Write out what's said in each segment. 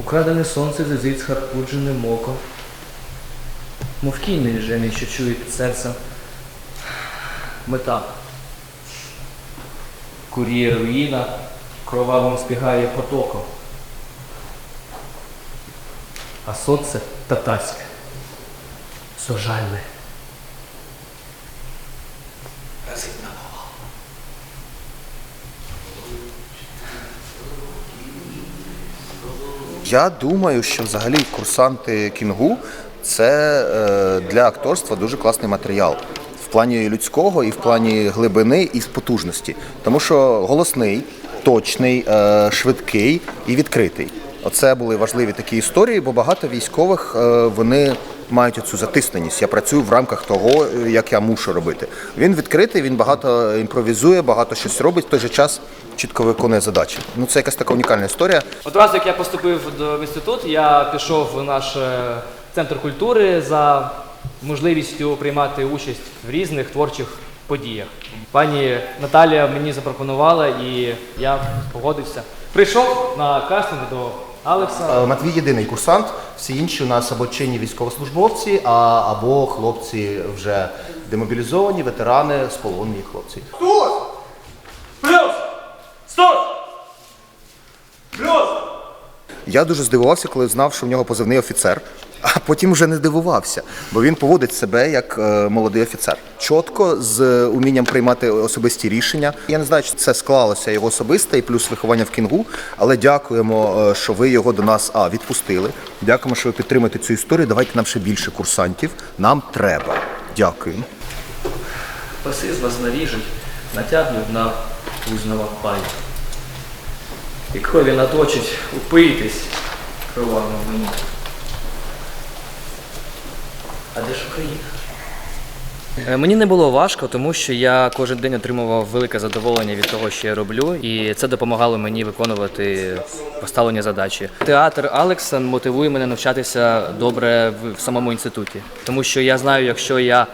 Украдене сонце зизить схарпудженим оком. Мов кінь невіжений, що чує під серцем. Мета. Куріє руїна, кровавим спігає потоком. А сонце татарське, сожальне. Разить Я думаю, що взагалі курсанти кінгу це е, для акторства дуже класний матеріал в плані людського, і в плані глибини і потужності. Тому що голосний, точний, е, швидкий і відкритий. Оце були важливі такі історії, бо багато військових е, вони мають оцю затисненість. Я працюю в рамках того, як я мушу робити. Він відкритий, він багато імпровізує, багато щось робить, в той же час чітко виконує задачі. Ну це якась така унікальна історія. Одразу як я поступив в інститут, я пішов в наш е, центр культури за можливістю приймати участь в різних творчих подіях. Пані Наталія мені запропонувала і я погодився. Прийшов на кастинг до Алекса. Е, Матвій єдиний курсант, всі інші у нас або чинні військовослужбовці, а, або хлопці вже демобілізовані, ветерани, сполонені хлопці. Плюс! Стоп! Плюс! Я дуже здивувався, коли знав, що в нього позивний офіцер, а потім вже не здивувався, бо він поводить себе як е, молодий офіцер. Чітко з умінням приймати особисті рішення. Я не знаю, чи це склалося його особисте і плюс виховання в кінгу, але дякуємо, е, що ви його до нас а, відпустили. Дякуємо, що ви підтримуєте цю історію. Давайте нам ще більше курсантів. Нам треба. Дякуємо. Паси з вас наріжуть, натягнуть на узнава пай. І крові наточить, упийтесь кровавому вині. А де ж Україна? Е, Мені не було важко, тому що я кожен день отримував велике задоволення від того, що я роблю, і це допомагало мені виконувати поставлені задачі. Театр Алекса мотивує мене навчатися добре в- самому інституті, тому що я знаю, якщо я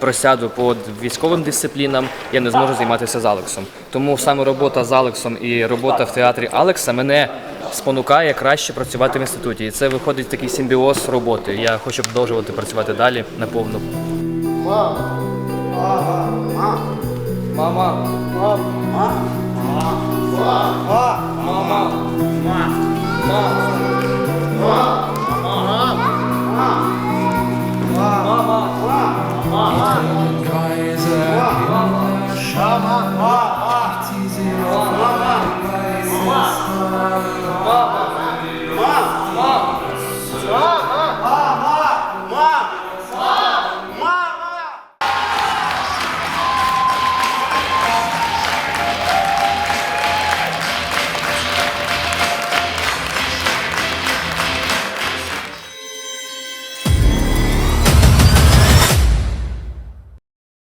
просяду по військовим дисциплінам, я не зможу займатися з Алексом. Тому саме робота з Алексом і робота в театрі Алекса мене спонукає краще працювати в інституті. І це виходить такий симбіоз роботи. Я хочу продовжувати працювати далі наповну. Мама. Мама. Мама. Мама. Мама. Mama. Mama. Mama.